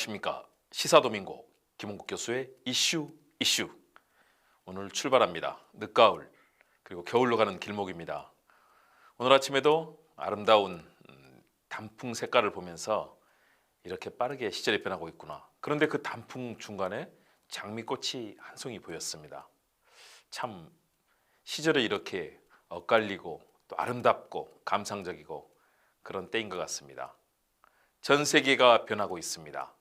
안녕하십니까? 시사도민고 김홍국 교수의 이슈 이슈. 오늘 출발합니다. 늦가을 그리고 겨울로 가는 길목입니다. 오늘 아침에도 아름다운 음, 단풍 색깔을 보면서 이렇게 빠르게 시절이 변하고 있구나. 그런데 그 단풍 중간에 장미꽃이 한 송이 보였습니다. 참 시절에 이렇게 엇갈리고 또 아름답고 감상적이고 그런 때인 것 같습니다. 전 세계가 변하고 있습니다.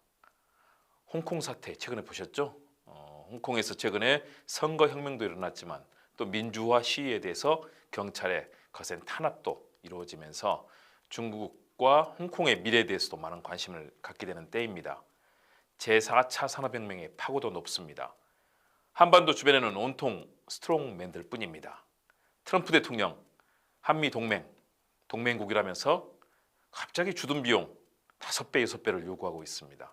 홍콩 사태 최근에 보셨죠? 어, 홍콩에서 최근에 선거 혁명도 일어났지만 또 민주화 시위에 대해서 경찰의 거센 탄압도 이루어지면서 중국과 홍콩의 미래에 대해서도 많은 관심을 갖게 되는 때입니다. 제4차 산업혁명의 파고도 높습니다. 한반도 주변에는 온통 스트롱맨들 뿐입니다. 트럼프 대통령 한미 동맹 동맹국이라면서 갑자기 주둔 비용 다섯 배, 여섯 배를 요구하고 있습니다.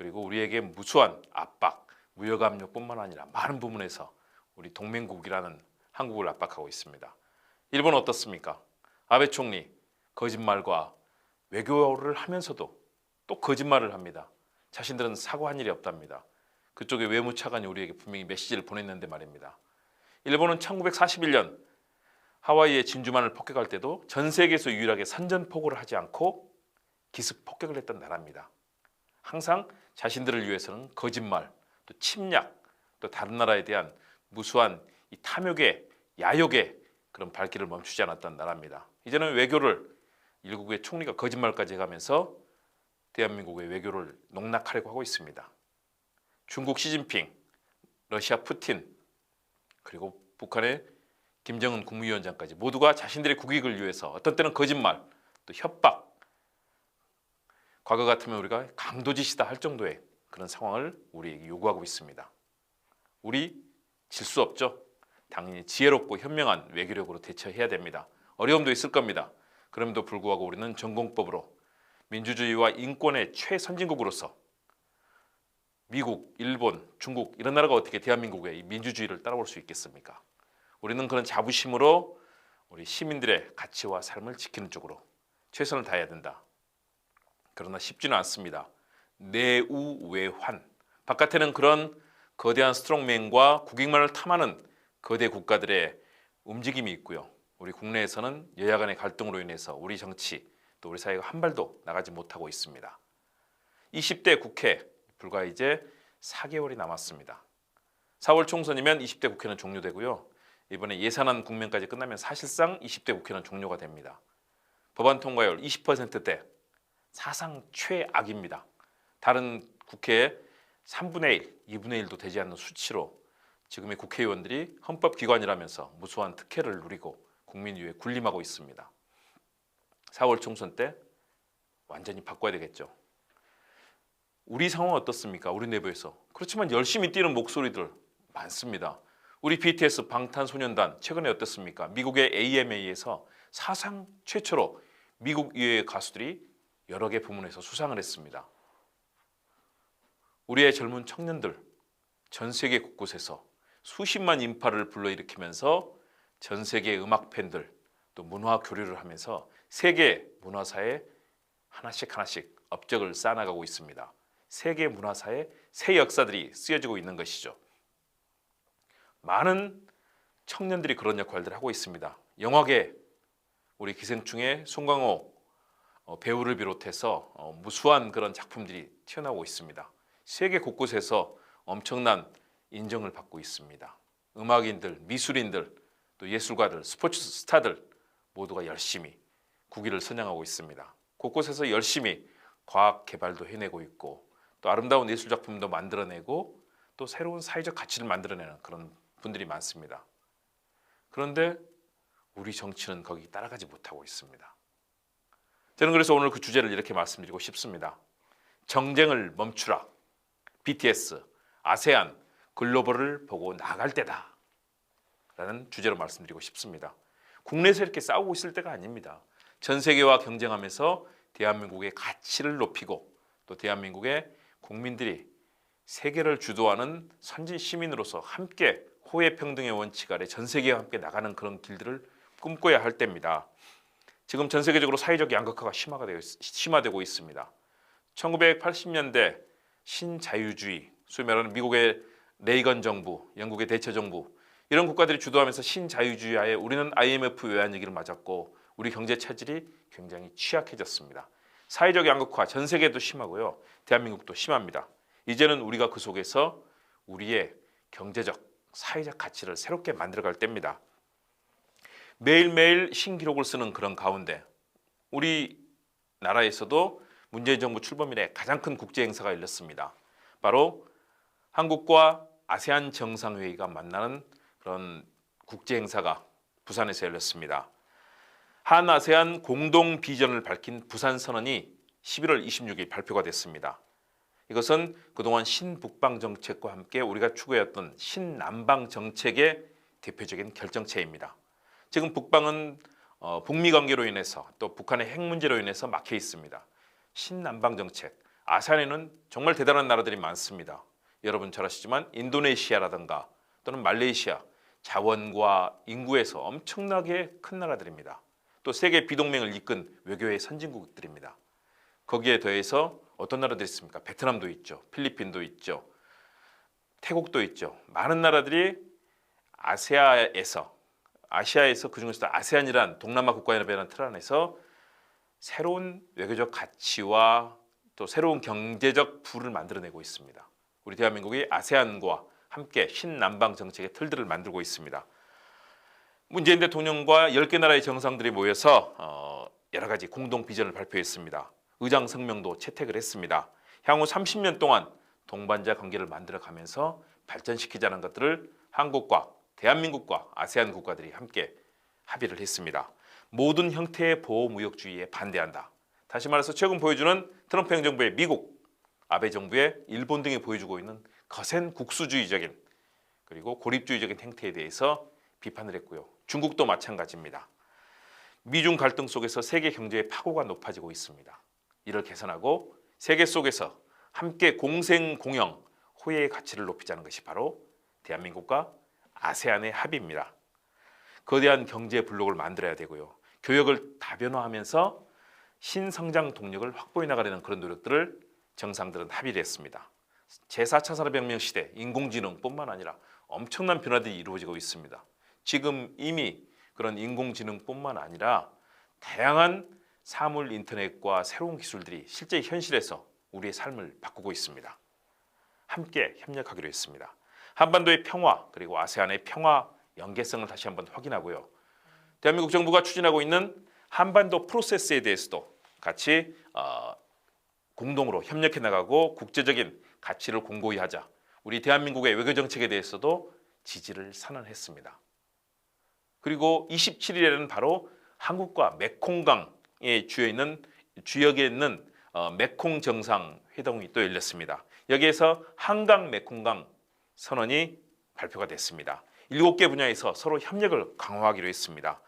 그리고 우리에게 무수한 압박, 무역 압력뿐만 아니라 많은 부분에서 우리 동맹국이라는 한국을 압박하고 있습니다. 일본 어떻습니까? 아베 총리 거짓말과 외교를 하면서도 또 거짓말을 합니다. 자신들은 사과한 일이 없답니다. 그쪽에 외무차관이 우리에게 분명히 메시지를 보냈는데 말입니다. 일본은 1941년 하와이의 진주만을 폭격할 때도 전 세계에서 유일하게 선전포고를 하지 않고 기습 폭격을 했던 나라입니다. 항상 자신들을 위해서는 거짓말, 또 침략, 또 다른 나라에 대한 무수한 이 탐욕의 야욕의 그런 발길을 멈추지 않았던 나라입니다. 이제는 외교를 일국의 총리가 거짓말까지 해가면서 대한민국의 외교를 농락하려고 하고 있습니다. 중국 시진핑, 러시아 푸틴, 그리고 북한의 김정은 국무위원장까지 모두가 자신들의 국익을 위해서 어떤 때는 거짓말, 또 협박, 과거 같으면 우리가 강도짓이다 할 정도의 그런 상황을 우리에게 요구하고 있습니다. 우리 질 수 없죠. 당연히 지혜롭고 현명한 외교력으로 대처해야 됩니다. 어려움도 있을 겁니다. 그럼에도 불구하고 우리는 전공법으로 민주주의와 인권의 최선진국으로서 미국, 일본, 중국 이런 나라가 어떻게 대한민국의 이 민주주의를 따라올 수 있겠습니까? 우리는 그런 자부심으로 우리 시민들의 가치와 삶을 지키는 쪽으로 최선을 다해야 된다. 그러나 쉽지는 않습니다. 내우외환 바깥에는 그런 거대한 스트롱맨과 국익만을 탐하는 거대 국가들의 움직임이 있고요. 우리 국내에서는 여야 간의 갈등으로 인해서 우리 정치 또 우리 사회가 한 발도 나가지 못하고 있습니다. 20대 국회 불과 이제 4개월이 남았습니다. 4월 총선이면 20대 국회는 종료되고요. 이번에 예산안 국면까지 끝나면 사실상 20대 국회는 종료가 됩니다. 법안 통과율 20%대 사상 최악입니다. 다른 국회의 3분의 1, 2분의 1도 되지 않는 수치로 지금의 국회의원들이 헌법기관이라면서 무수한 특혜를 누리고 국민 위에 군림하고 있습니다. 4월 총선 때 완전히 바꿔야 되겠죠. 우리 상황 어떻습니까? 우리 내부에서. 그렇지만 열심히 뛰는 목소리들 많습니다. 우리 BTS 방탄소년단 최근에 어떻습니까? 미국의 AMA에서 사상 최초로 미국 이외의 가수들이 여러 개 부문에서 수상을 했습니다. 우리의 젊은 청년들 전 세계 곳곳에서 수십만 인파를 불러일으키면서 전 세계 음악 팬들 또 문화 교류를 하면서 세계 문화사에 하나씩 하나씩 업적을 쌓아나가고 있습니다. 세계 문화사에 새 역사들이 쓰여지고 있는 것이죠. 많은 청년들이 그런 역할들을 하고 있습니다. 영화계 우리 기생충의 송강호 어, 배우를 비롯해서 어, 무수한 그런 작품들이 튀어나오고 있습니다. 세계 곳곳에서 엄청난 인정을 받고 있습니다. 음악인들, 미술인들, 또 예술가들, 스포츠 스타들 모두가 열심히 국위를 선양하고 있습니다. 곳곳에서 열심히 과학 개발도 해내고 있고 또 아름다운 예술 작품도 만들어내고 또 새로운 사회적 가치를 만들어내는 그런 분들이 많습니다. 그런데 우리 정치는 거기 따라가지 못하고 있습니다. 저는 그래서 오늘 그 주제를 이렇게 말씀드리고 싶습니다. 정쟁을 멈추라. BTS, 아세안, 글로벌을 보고 나갈 때다. 라는 주제로 말씀드리고 싶습니다. 국내에서 이렇게 싸우고 있을 때가 아닙니다. 전 세계와 경쟁하면서 대한민국의 가치를 높이고 또 대한민국의 국민들이 세계를 주도하는 선진 시민으로서 함께 호혜 평등의 원칙 아래 전 세계와 함께 나가는 그런 길들을 꿈꿔야 할 때입니다. 지금 전 세계적으로 사회적 양극화가 심화되고 있습니다. 1980년대 신자유주의, 소위 말하는 미국의 레이건 정부, 영국의 대처 정부 이런 국가들이 주도하면서 신자유주의하에 우리는 IMF 외환위기를 맞았고 우리 경제 체질이 굉장히 취약해졌습니다. 사회적 양극화 전 세계도 심하고요. 대한민국도 심합니다. 이제는 우리가 그 속에서 우리의 경제적, 사회적 가치를 새롭게 만들어갈 때입니다. 매일매일 신기록을 쓰는 그런 가운데 우리 나라에서도 문재인 정부 출범 이래 가장 큰 국제 행사가 열렸습니다. 바로 한국과 아세안 정상회의가 만나는 그런 국제 행사가 부산에서 열렸습니다. 한 아세안 공동 비전을 밝힌 부산 선언이 11월 26일 발표가 됐습니다. 이것은 그동안 신북방 정책과 함께 우리가 추구해왔던 신남방 정책의 대표적인 결정체입니다. 지금 북방은 어, 북미 관계로 인해서 또 북한의 핵 문제로 인해서 막혀 있습니다. 신남방 정책, 아세안에는 정말 대단한 나라들이 많습니다. 여러분 잘 아시지만 인도네시아라든가 또는 말레이시아 자원과 인구에서 엄청나게 큰 나라들입니다. 또 세계 비동맹을 이끈 외교의 선진국들입니다. 거기에 더해서 어떤 나라들이 있습니까? 베트남도 있죠. 필리핀도 있죠. 태국도 있죠. 많은 나라들이 아세아에서 아시아에서 그중에서도 아세안이란 동남아 국가연합이라는 틀 안에서 새로운 외교적 가치와 또 새로운 경제적 부를 만들어내고 있습니다. 우리 대한민국이 아세안과 함께 신남방 정책의 틀들을 만들고 있습니다. 문재인 대통령과 10개 나라의 정상들이 모여서 어, 여러 가지 공동 비전을 발표했습니다. 의장 성명도 채택을 했습니다. 향후 30년 동안 동반자 관계를 만들어 가면서 발전시키자는 것들을 한국과 대한민국과 아세안 국가들이 함께 합의를 했습니다. 모든 형태의 보호무역주의에 반대한다. 다시 말해서 최근 보여주는 트럼프 행정부의 미국, 아베 정부의 일본 등이 보여주고 있는 거센 국수주의적인 그리고 고립주의적인 행태에 대해서 비판을 했고요. 중국도 마찬가지입니다. 미중 갈등 속에서 세계 경제의 파고가 높아지고 있습니다. 이를 개선하고 세계 속에서 함께 공생 공영 호혜의 가치를 높이자는 것이 바로 대한민국과 아세안의 합의입니다. 거대한 경제 블록을 만들어야 되고요. 교역을 다변화하면서 신성장 동력을 확보해 나가려는 그런 노력들을 정상들은 합의를 했습니다. 제4차 산업혁명 시대 인공지능뿐만 아니라 엄청난 변화들이 이루어지고 있습니다. 지금 이미 그런 인공지능뿐만 아니라 다양한 사물 인터넷과 새로운 기술들이 실제 현실에서 우리의 삶을 바꾸고 있습니다. 함께 협력하기로 했습니다. 한반도의 평화 그리고 아세안의 평화 연계성을 다시 한번 확인하고요. 대한민국 정부가 추진하고 있는 한반도 프로세스에 대해서도 같이 어, 공동으로 협력해 나가고 국제적인 가치를 공고히 하자. 우리 대한민국의 외교 정책에 대해서도 지지를 선언했습니다. 그리고 27일에는 바로 한국과 메콩강에 주여 있는 주역에 있는 어, 메콩 정상 회동이 또 열렸습니다. 여기에서 한강 메콩강 선언이 발표가 됐습니다. 일곱 개 분야에서 서로 협력을 강화하기로 했습니다.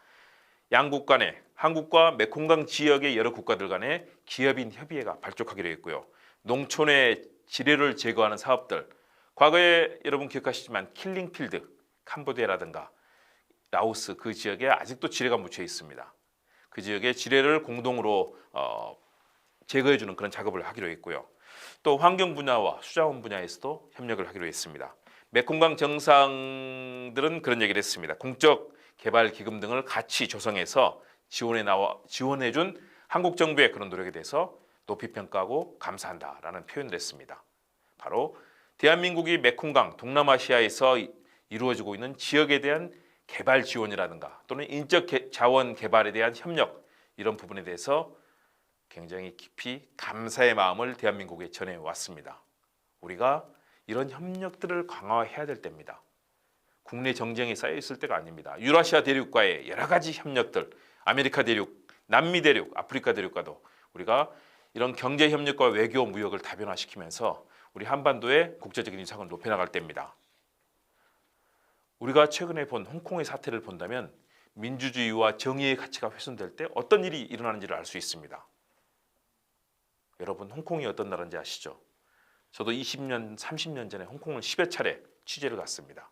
양국 간에 한국과 메콩강 지역의 여러 국가들 간의 기업인 협의회가 발족하기로 했고요. 농촌의 지뢰를 제거하는 사업들, 과거에 여러분 기억하시지만 킬링필드, 캄보디아라든가 라오스 그 지역에 아직도 지뢰가 묻혀 있습니다. 그 지역의 지뢰를 공동으로 어, 제거해주는 그런 작업을 하기로 했고요. 또 환경 분야와 수자원 분야에서도 협력을 하기로 했습니다. 메콩강 정상들은 그런 얘기를 했습니다. 공적 개발 기금 등을 같이 조성해서 지원해 나와 지원해 준 한국 정부의 그런 노력에 대해서 높이 평가하고 감사한다라는 표현을 했습니다. 바로 대한민국이 메콩강 동남아시아에서 이루어지고 있는 지역에 대한 개발 지원이라든가 또는 인적 자원 개발에 대한 협력 이런 부분에 대해서 굉장히 깊이 감사의 마음을 대한민국에 전해 왔습니다. 우리가 이런 협력들을 강화해야 될 때입니다. 국내 정쟁이 쌓여 있을 때가 아닙니다. 유라시아 대륙과의 여러 가지 협력들, 아메리카 대륙, 남미 대륙, 아프리카 대륙과도 우리가 이런 경제 협력과 외교 무역을 다변화시키면서 우리 한반도의 국제적인 위상을 높여 나갈 때입니다. 우리가 최근에 본 홍콩의 사태를 본다면 민주주의와 정의의 가치가 훼손될 때 어떤 일이 일어나는지를 알 수 있습니다. 여러분 홍콩이 어떤 나라인지 아시죠? 저도 20년, 30년 전에 홍콩을 10여 차례 취재를 갔습니다.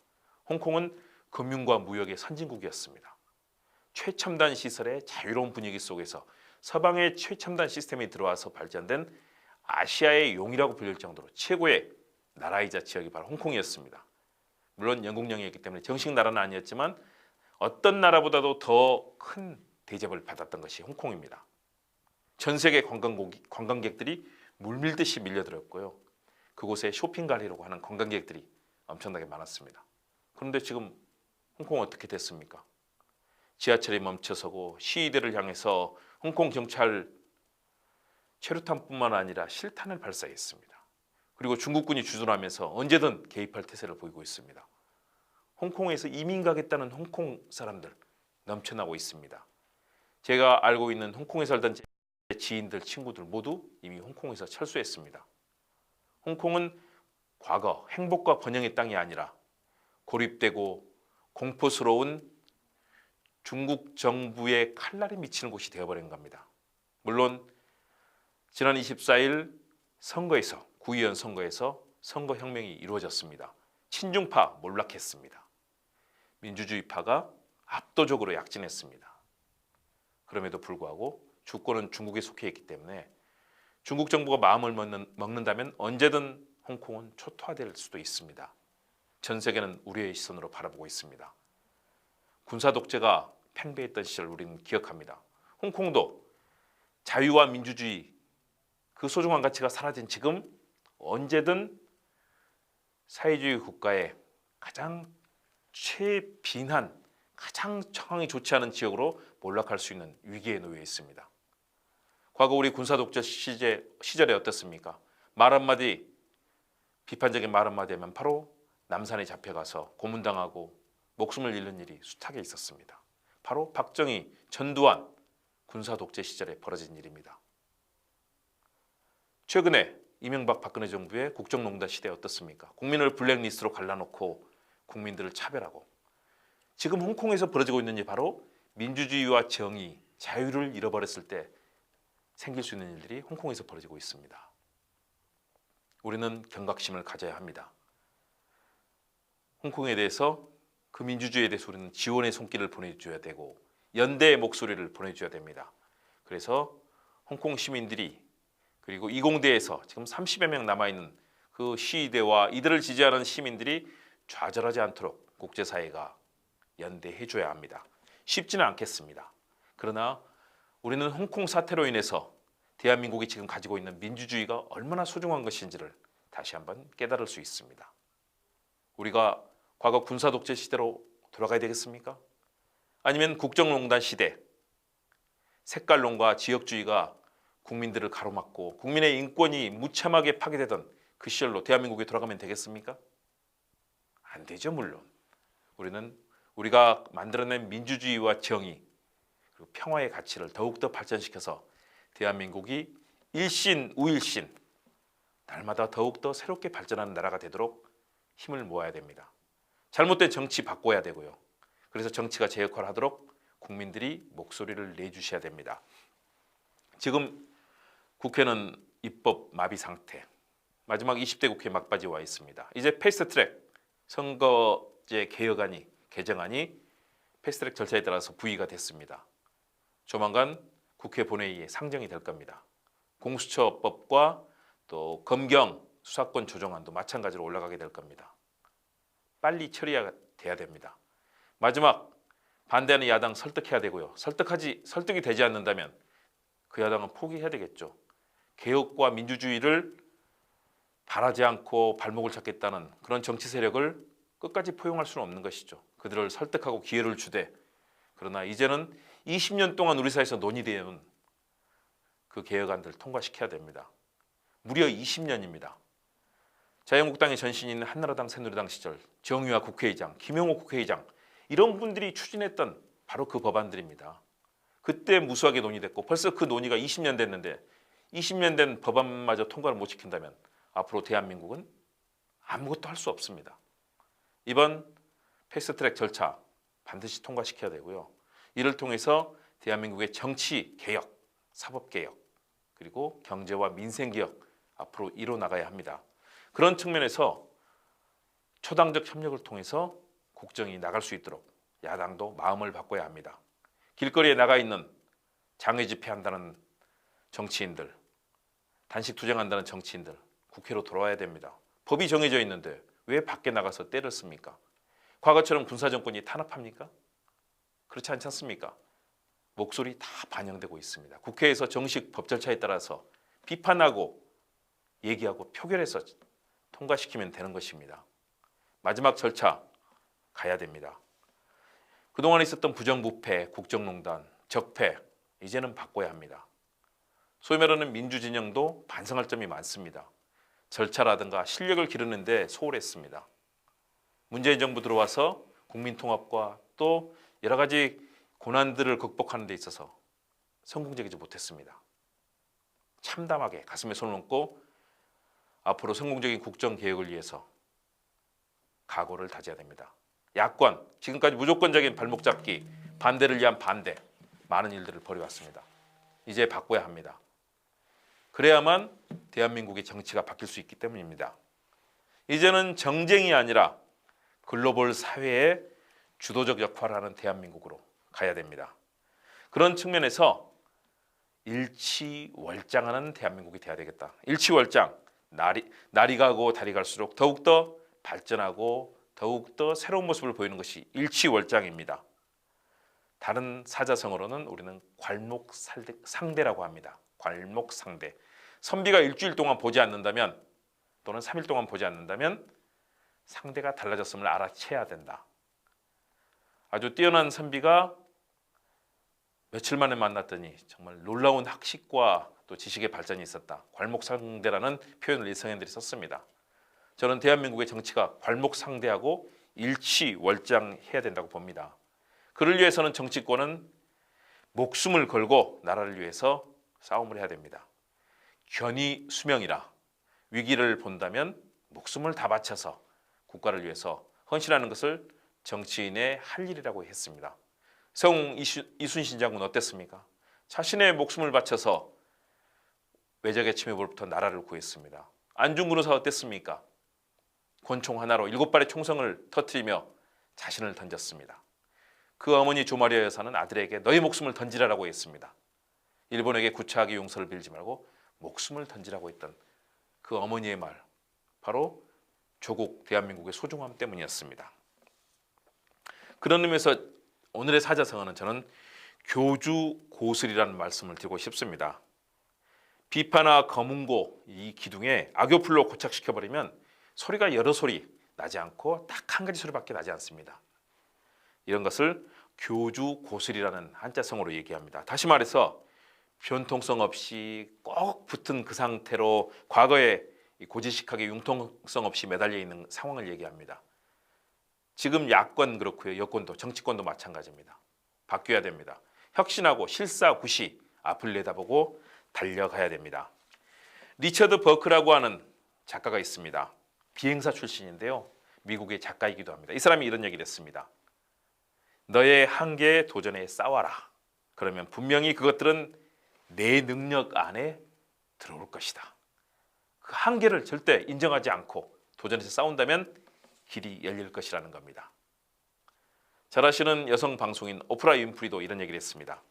홍콩은 금융과 무역의 선진국이었습니다. 최첨단 시설의 자유로운 분위기 속에서 서방의 최첨단 시스템이 들어와서 발전된 아시아의 용이라고 불릴 정도로 최고의 나라이자 지역이 바로 홍콩이었습니다. 물론 영국령이었기 때문에 정식 나라는 아니었지만 어떤 나라보다도 더 큰 대접을 받았던 것이 홍콩입니다. 전 세계 관광객, 관광객들이 물밀듯이 밀려들었고요. 그곳에 쇼핑 가려고 하는 관광객들이 엄청나게 많았습니다. 그런데 지금 홍콩 어떻게 됐습니까? 지하철이 멈춰서고 시위대를 향해서 홍콩 경찰 체류탄뿐만 아니라 실탄을 발사했습니다. 그리고 중국군이 주둔하면서 언제든 개입할 태세를 보이고 있습니다. 홍콩에서 이민 가겠다는 홍콩 사람들 넘쳐나고 있습니다. 제가 알고 있는 홍콩에 살던 제 지인들, 친구들 모두 이미 홍콩에서 철수했습니다. 홍콩은 과거 행복과 번영의 땅이 아니라 고립되고 공포스러운 중국 정부의 칼날이 미치는 곳이 되어버린 겁니다. 물론 지난 24일 선거에서 구의원 선거에서 선거 혁명이 이루어졌습니다. 친중파 몰락했습니다. 민주주의파가 압도적으로 약진했습니다. 그럼에도 불구하고 주권은 중국에 속해 있기 때문에 중국 정부가 마음을 먹는, 먹는 다면 언제든 홍콩은 초토화될 수도 있습니다. 전 세계는 우리의 시선으로 바라보고 있습니다. 군사 독재가 팽배했던 시절 우리는 기억합니다. 홍콩도 자유와 민주주의 그 소중한 가치가 사라진 지금 언제든 사회주의 국가의 가장 최빈한 가장 상황이 좋지 않은 지역으로 몰락할 수 있는 위기에 놓여 있습니다. 과거 우리 군사 독재 시제, 시절에 어떻습니까? 말 한마디 비판적인 말 한마디 하면 바로 남산에 잡혀가서 고문당하고 목숨을 잃는 일이 숱하게 있었습니다. 바로 박정희, 전두환 군사 독재 시절에 벌어진 일입니다. 최근에 이명박 박근혜 정부의 국정농단 시대 어떻습니까? 국민을 블랙리스트로 갈라놓고 국민들을 차별하고 지금 홍콩에서 벌어지고 있는 일 바로 민주주의와 정의, 자유를 잃어버렸을 때 생길 수 있는 일들이 홍콩에서 벌어지고 있습니다. 우리는 경각심을 가져야 합니다. 홍콩에 대해서 그 민주주의에 대해서 우리는 지원의 손길을 보내줘야 되고 연대의 목소리를 보내줘야 됩니다. 그래서 홍콩 시민들이 그리고 이공대에서 지금 30여 명 남아있는 그 시위대와 이들을 지지하는 시민들이 좌절하지 않도록 국제사회가 연대해줘야 합니다. 쉽지는 않겠습니다. 그러나 우리는 홍콩 사태로 인해서 대한민국이 지금 가지고 있는 민주주의가 얼마나 소중한 것인지를 다시 한번 깨달을 수 있습니다. 우리가 과거 군사 독재 시대로 돌아가야 되겠습니까? 아니면 국정농단 시대, 색깔론과 지역주의가 국민들을 가로막고 국민의 인권이 무참하게 파괴되던 그 시절로 대한민국에 돌아가면 되겠습니까? 안 되죠, 물론. 우리는 우리가 만들어낸 민주주의와 정의 평화의 가치를 더욱더 발전시켜서 대한민국이 일신 우일신 날마다 더욱더 새롭게 발전하는 나라가 되도록 힘을 모아야 됩니다. 잘못된 정치 바꿔야 되고요. 그래서 정치가 제 역할을 하도록 국민들이 목소리를 내주셔야 됩니다. 지금 국회는 입법 마비 상태. 마지막 20대 국회 막바지 와 있습니다. 이제 패스트트랙 선거제 개혁안이 개정안이 패스트트랙 절차에 따라서 부의가 됐습니다. 조만간 국회 본회의에 상정이 될 겁니다. 공수처법과 또 검경 수사권 조정안도 마찬가지로 올라가게 될 겁니다. 빨리 처리가 돼야 됩니다. 마지막 반대하는 야당 설득해야 되고요. 설득하지 설득이 되지 않는다면 그 야당은 포기해야 되겠죠. 개혁과 민주주의를 바라지 않고 발목을 잡겠다는 그런 정치 세력을 끝까지 포용할 수는 없는 것이죠. 그들을 설득하고 기회를 주되 그러나 이제는 20년 동안 우리 사회에서 논의되는 그 개혁안들 통과시켜야 됩니다. 무려 20년입니다. 자유한국당의 전신인 한나라당 새누리당 시절 정유아 국회의장, 김용호 국회의장 이런 분들이 추진했던 바로 그 법안들입니다. 그때 무수하게 논의됐고 벌써 그 논의가 20년 됐는데 20년 된 법안마저 통과를 못 시킨다면 앞으로 대한민국은 아무것도 할 수 없습니다. 이번 패스트트랙 절차 반드시 통과시켜야 되고요. 이를 통해서 대한민국의 정치 개혁, 사법 개혁, 그리고 경제와 민생 개혁 앞으로 이뤄 나가야 합니다. 그런 측면에서 초당적 협력을 통해서 국정이 나갈 수 있도록 야당도 마음을 바꿔야 합니다. 길거리에 나가 있는 장애 집회한다는 정치인들 단식 투쟁한다는 정치인들 국회로 돌아와야 됩니다. 법이 정해져 있는데 왜 밖에 나가서 때를 씁니까? 과거처럼 군사 정권이 탄압합니까? 그렇지 않지 않습니까? 목소리 다 반영되고 있습니다. 국회에서 정식 법 절차에 따라서 비판하고 얘기하고 표결해서 통과시키면 되는 것입니다. 마지막 절차 가야 됩니다. 그동안 있었던 부정부패, 국정농단, 적폐 이제는 바꿔야 합니다. 소위 말하는 민주진영도 반성할 점이 많습니다. 절차라든가 실력을 기르는데 소홀했습니다. 문재인 정부 들어와서 국민통합과 또 여러 가지 고난들을 극복하는 데 있어서 성공적이지 못했습니다. 참담하게 가슴에 손을 얹고 앞으로 성공적인 국정 개혁을 위해서 각오를 다져야 됩니다. 야권 지금까지 무조건적인 발목 잡기 반대를 위한 반대 많은 일들을 벌여왔습니다. 이제 바꿔야 합니다. 그래야만 대한민국의 정치가 바뀔 수 있기 때문입니다. 이제는 정쟁이 아니라 글로벌 사회의 주도적 역할을 하는 대한민국으로 가야 됩니다. 그런 측면에서 일치월장하는 대한민국이 돼야 되겠다. 일치월장 날이 날이 가고 달이 갈수록 더욱 더 발전하고 더욱 더 새로운 모습을 보이는 것이 일치월장입니다. 다른 사자성어로는 우리는 괄목상대라고 합니다. 괄목상대. 선비가 일주일 동안 보지 않는다면 또는 3일 동안 보지 않는다면 상대가 달라졌음을 알아채야 된다. 아주 뛰어난 선비가 며칠 만에 만났더니 정말 놀라운 학식과 또 지식의 발전이 있었다. 괄목상대라는 표현을 이 성인들이 썼습니다. 저는 대한민국의 정치가 괄목상대하고 일치월장해야 된다고 봅니다. 그를 위해서는 정치권은 목숨을 걸고 나라를 위해서 싸움을 해야 됩니다. 견이 수명이라 위기를 본다면 목숨을 다 바쳐서 국가를 위해서 헌신하는 것을 정치인의 할 일이라고 했습니다. 성 이순신 장군 어땠습니까? 자신의 목숨을 바쳐서 외적의 침입으로부터 나라를 구했습니다. 안중근 의사 어땠습니까? 권총 하나로 일곱 발의 총성을 터뜨리며 자신을 던졌습니다. 그 어머니 조마리아 여사는 아들에게 너희 목숨을 던지라라고 했습니다. 일본에게 구차하게 용서를 빌지 말고 목숨을 던지라고 했던 그 어머니의 말 바로 조국 대한민국의 소중함 때문이었습니다. 그런 의미에서 오늘의 사자성어는 저는 교주 고슬이라는 말씀을 드리고 싶습니다. 비파나 검은고 이 기둥에 악교풀로 고착시켜 버리면 소리가 여러 소리 나지 않고 딱 한 가지 소리밖에 나지 않습니다. 이런 것을 교주 고슬이라는 한자성어로 얘기합니다. 다시 말해서 변통성 없이 꼭 붙은 그 상태로 과거에 고지식하게 융통성 없이 매달려 있는 상황을 얘기합니다. 지금 야권 그렇고요. 여권도 정치권도 마찬가지입니다. 바뀌어야 됩니다. 혁신하고 실사구시 앞을 내다보고 달려가야 됩니다. 리처드 버크라고 하는 작가가 있습니다. 비행사 출신인데요. 미국의 작가이기도 합니다. 이 사람이 이런 얘기를 했습니다. 너의 한계에 도전에 싸워라. 그러면 분명히 그것들은 내 능력 안에 들어올 것이다. 그 한계를 절대 인정하지 않고 도전해서 싸운다면 길이 열릴 것이라는 겁니다. 잘 아시는 여성 방송인 오프라 윈프리도 이런 얘기를 했습니다.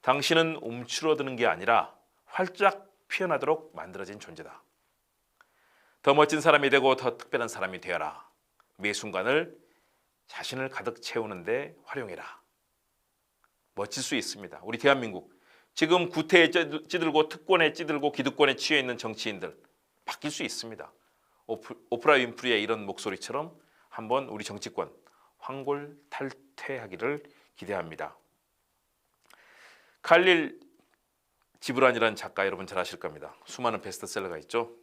당신은 움츠러드는 게 아니라 활짝 피어나도록 만들어진 존재다. 더 멋진 사람이 되고 더 특별한 사람이 되어라. 매 순간을 자신을 가득 채우는데 활용해라. 멋질 수 있습니다. 우리 대한민국 지금 구태에 찌들고 특권에 찌들고 기득권에 취해 있는 정치인들 바뀔 수 있습니다. 오프라 윈프리의 이런 목소리처럼 한번 우리 정치권 황골 탈퇴하기를 기대합니다. 칼릴 지브란이라는 작가 여러분 잘 아실 겁니다. 수많은 베스트셀러가 있죠.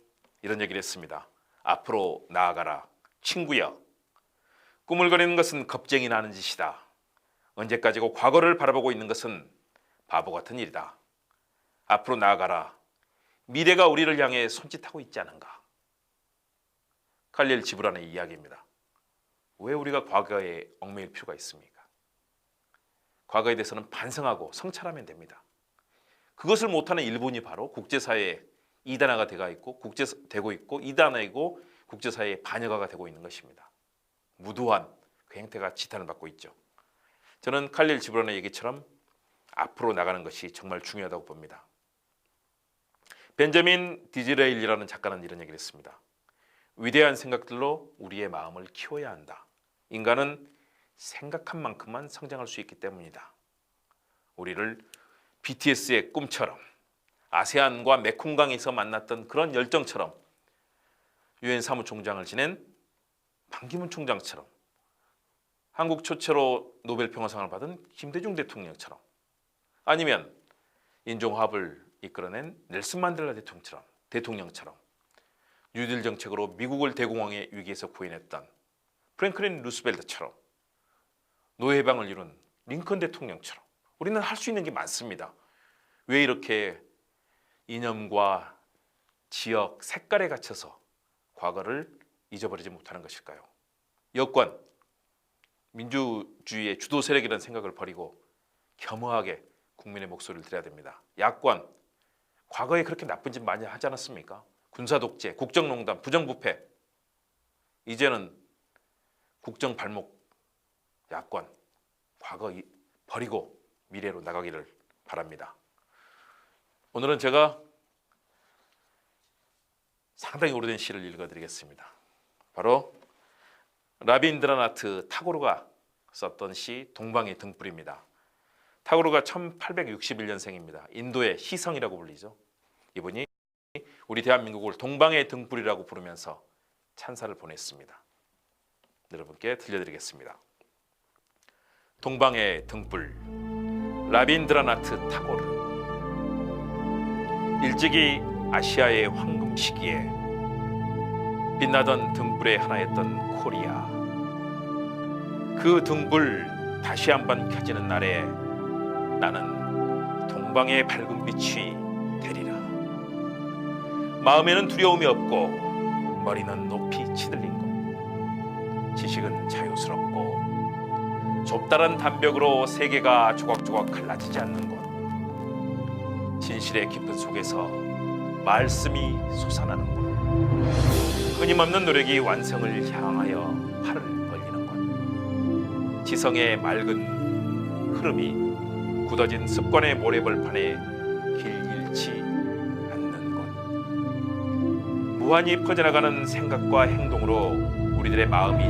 이런 얘기를 했습니다. 앞으로 나아가라 친구여. 꿈을 거리는 것은 겁쟁이 나는 짓이다. 언제까지고 과거를 바라보고 있는 것은 바보 같은 일이다. 앞으로 나아가라. 미래가 우리를 향해 손짓하고 있지 않은가. 칼릴 지브란의 이야기입니다. 왜 우리가 과거에 얽매일 필요가 있습니까? 과거에 대해서는 반성하고 성찰하면 됩니다. 그것을 못하는 일본이 바로 국제사회의 이단화가 되가 있고 국제 되고 있고 이단화이고 국제사회의 반역화가 되고 있는 것입니다. 무도한 그 행태가 지탄을 받고 있죠. 저는 칼릴 지브란의 얘기처럼 앞으로 나가는 것이 정말 중요하다고 봅니다. 벤자민 디즈레일이라는 작가는 이런 얘기를 했습니다. 위대한 생각들로 우리의 마음을 키워야 한다. 인간은 생각한 만큼만 성장할 수 있기 때문이다. 우리를 BTS의 꿈처럼 아세안과 메콩강에서 만났던 그런 열정처럼 유엔 사무총장을 지낸 반기문 총장처럼 한국 최초로 노벨 평화상을 받은 김대중 대통령처럼 아니면 인종화합을 이끌어낸 넬슨 만델라 대통령처럼 대통령처럼 뉴딜 정책으로 미국을 대공황의 위기에서 구해냈던 프랭클린 루스벨트처럼 노예방을 이룬 링컨 대통령처럼 우리는 할 수 있는 게 많습니다. 왜 이렇게 이념과 지역 색깔에 갇혀서 과거를 잊어버리지 못하는 것일까요? 여권 민주주의의 주도 세력이라는 생각을 버리고 겸허하게 국민의 목소리를 들어야 됩니다. 야권 과거에 그렇게 나쁜 짓 많이 하지 않았습니까? 군사 독재, 국정농단, 부정부패 이제는 국정 발목 야권 과거 이- 버리고 미래로 나가기를 바랍니다. 오늘은 제가 상당히 오래된 시를 읽어드리겠습니다. 바로 라빈드라나트 타고르가 썼던 시 동방의 등불입니다. 타고르가 1861년생입니다. 인도의 희성이라고 불리죠. 이분이 우리 대한민국을 동방의 등불이라고 부르면서 찬사를 보냈습니다. 여러분께 들려드리겠습니다. 동방의 등불 라빈드라나트 타고르 일찍이 아시아의 황금 시기에 빛나던 등불의 하나였던 코리아 그 등불 다시 한번 켜지는 날에 나는 동방의 밝은 빛이 마음에는 두려움이 없고 머리는 높이 치들린 것. 지식은 자유스럽고 좁다란 담벽으로 세계가 조각조각 갈라지지 않는 것. 진실의 깊은 속에서 말씀이 솟아나는 것. 끊임없는 노력이 완성을 향하여 팔을 벌리는 것. 지성의 맑은 흐름이 굳어진 습관의 모래벌판에 무한히 퍼져나가는 생각과 행동으로 우리들의 마음이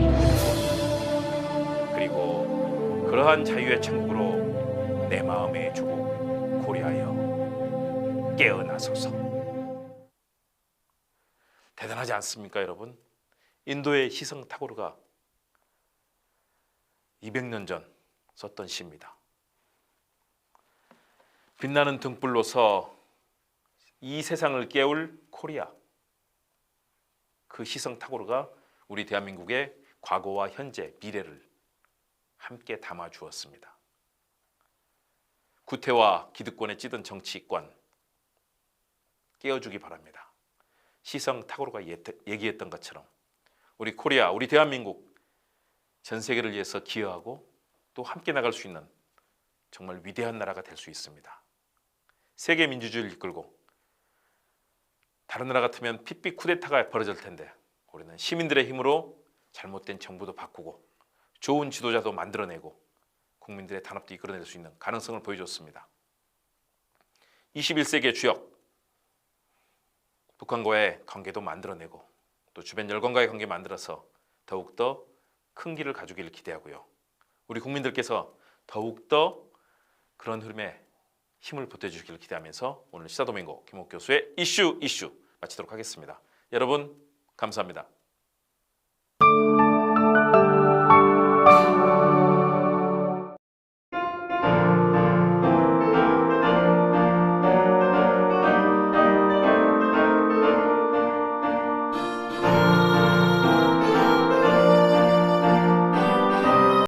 그리고 그러한 자유의 천국으로 내 마음의 주고 고려하여 깨어나소서. 대단하지 않습니까 여러분? 인도의 희성 타고르가 200년 전 썼던 시입니다. 빛나는 등불로서 이 세상을 깨울 코리아 그 희성 타고르가 우리 대한민국의 과거와 현재 미래를 함께 담아 주었습니다. 구태와 기득권에 찌든 정치권 깨어주기 바랍니다. 시성 예- 얘기했던 것처럼 우리 코리아, 우리 대한민국 전 세계를 위해서 기여하고 또 함께 나갈 수 있는 정말 위대한 나라가 될 수 있습니다. 세계 민주주의를 이끌고 다른 나라 같으면 핏빛 쿠데타가 벌어질 텐데 우리는 시민들의 힘으로 잘못된 정부도 바꾸고 좋은 지도자도 만들어내고 국민들의 단합도 이끌어낼 수 있는 가능성을 보여줬습니다. 21세기의 주역 북한과의 관계도 만들어내고 또 주변 열강과의 관계 만들어서 더욱더 큰 길을 가주기를 기대하고요. 우리 국민들께서 더욱더 그런 흐름에 힘을 보태주시기를 기대하면서 오늘 시사도민고 김옥 교수의 이슈 이슈 마치도록 하겠습니다. 여러분 감사합니다.